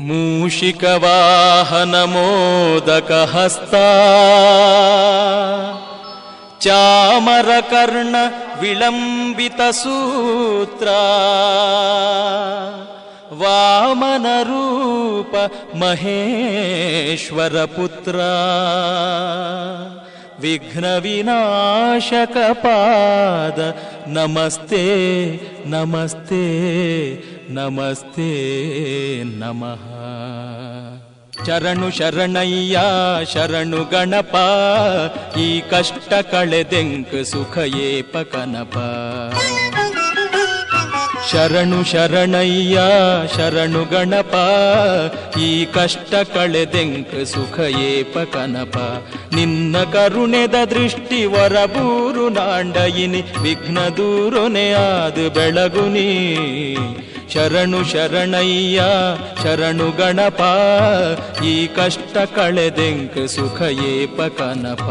मूषिकवाहनमोदकहस्ता। चामरकर्ण विलम्बितसूत्रा। वामनरूप महेश्वरपुत्रा विघ्नविनाशकपाद नमस्ते नमस्ते ನಮಸ್ತೆ ನಮಃ ಶರಣು ಶರಣಯ್ಯ ಶರಣು ಗಣಪ ಈ ಕಷ್ಟ ಕಳೆದೆಂಕ್ ಸುಖ ಏಪ ಕನಪ ಶರಣು ಶರಣಯ್ಯ, ಶರಣು ಗಣಪ, ಈ ಕಷ್ಟ ಕಳೆದೆಂಕ ಸುಖ ಏಪ ಕನಪ. ನಿನ್ನ ಕರುಣೆದ ದೃಷ್ಟಿ ವರಬೂರು ನಾಂಡಯಿನಿ, ವಿಘ್ನ ದೂರೊನೆ ಆದು ಬೆಳಗುನಿ ಶರಣು ಶರಣಯ್ಯ, ಶರಣು ಗಣಪ, ಈ ಕಷ್ಟ ಕಳೆದೆಂಕ ಸುಖ ಏಪ ಕನಪ.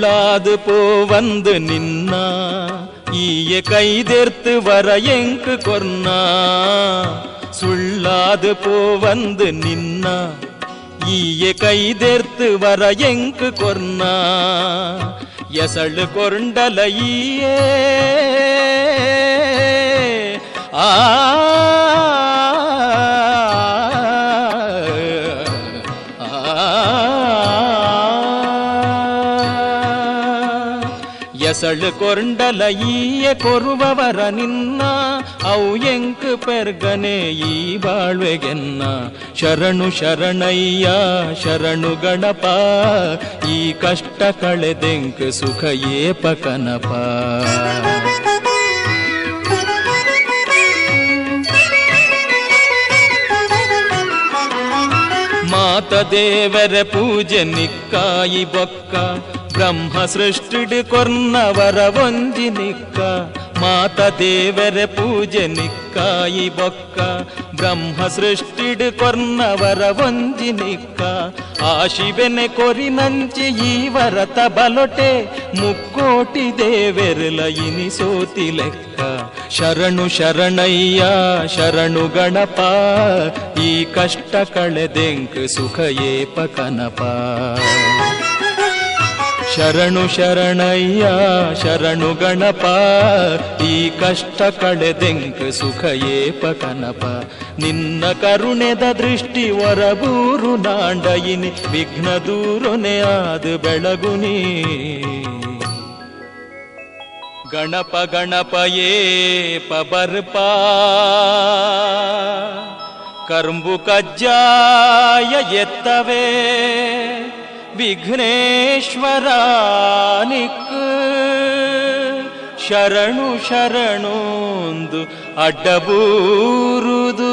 கொள்ளாது போ வந்து நின்னா ஈய கைதேர்த்து வர எங்கு கொன்னா? சுள்ளாது போ வந்து நின்னா ஈய கைதேர்த்து வர எங்கு கொன்னா? எசழு கொண்டலையே ஆ ಕೊಂಡಲಯ್ಯ ಕೊರುವವರ ನಿನ್ನ, ಅವು ಎಂಕು ಪೆರ್ಗನೆ ಈ ಬಾಳ್ವೆಗೆನ್ನ. ಶರಣು ಶರಣಯ್ಯ, ಶರಣು ಗಣಪ, ಈ ಕಷ್ಟ ಕಳೆದೆಂಕ್ ಸುಖ ಏಪ ಮಾತ ದೇವರ ಪೂಜೆ ನಿಕ್ಕಾಯಿ ಬೊಕ್ಕ. ಬ್ರಹ್ಮ ಸೃಷ್ಟಿಡು ಕೊರ್ನವರ ಒಂಜಿ ನಿಕ್ಕ. ಮಾತ ದೇವರ ಪೂಜೆ ನಿಕ್ಕಾಯಿ ಬೊಕ್ಕ. ಬ್ರಹ್ಮ ಸೃಷ್ಟಿಡು ಕೊರ್ನವರ ಒಂಜಿ ನಿಕ್ಕ. ಆ ಶಿವನೆ ಕೊರಿ ನಂಚಿ ಈ ವರತ ಬಲೊಟೆ. ಮುಕ್ಕೋಟಿ ದೇವೆರಲ ಇನಿಸೋತಿ ಲೆಕ್ಕ. ಶರಣು ಶರಣಯ್ಯ, ಶರಣು ಗಣಪ, ಈ ಕಷ್ಟ ಕಳೆದೆಂಕ್ ಸುಖ ಏಪ ಕನಪ. ಶರಣು ಶರಣಯ್ಯ, ಶರಣು ಗಣಪ, ಈ ಕಷ್ಟ ಕಳೆದೆಂಕ್ ಸುಖ ಏಪ ಕನಪ. ನಿನ್ನ ಕರುಣೆದ ದೃಷ್ಟಿ ಹೊರಬೂರು ನಾಂಡಯಿನಿ ವಿಘ್ನ ದೂರೊನೆ ಆದ ಬೆಳಗುನಿ ಗಣಪ ಗಣಪಯೇ ಪಬರ್ಪ. ಬರ್ಪ ಕರ್ಂಬು ಕಜ್ಜಾಯ ಎತ್ತವೇ ವಿಘ್ನೇಶ್ವರಾನಿಕ್. ಶರಣು ಶರಣೊಂದು ಅಡ್ಡಬೂರುದು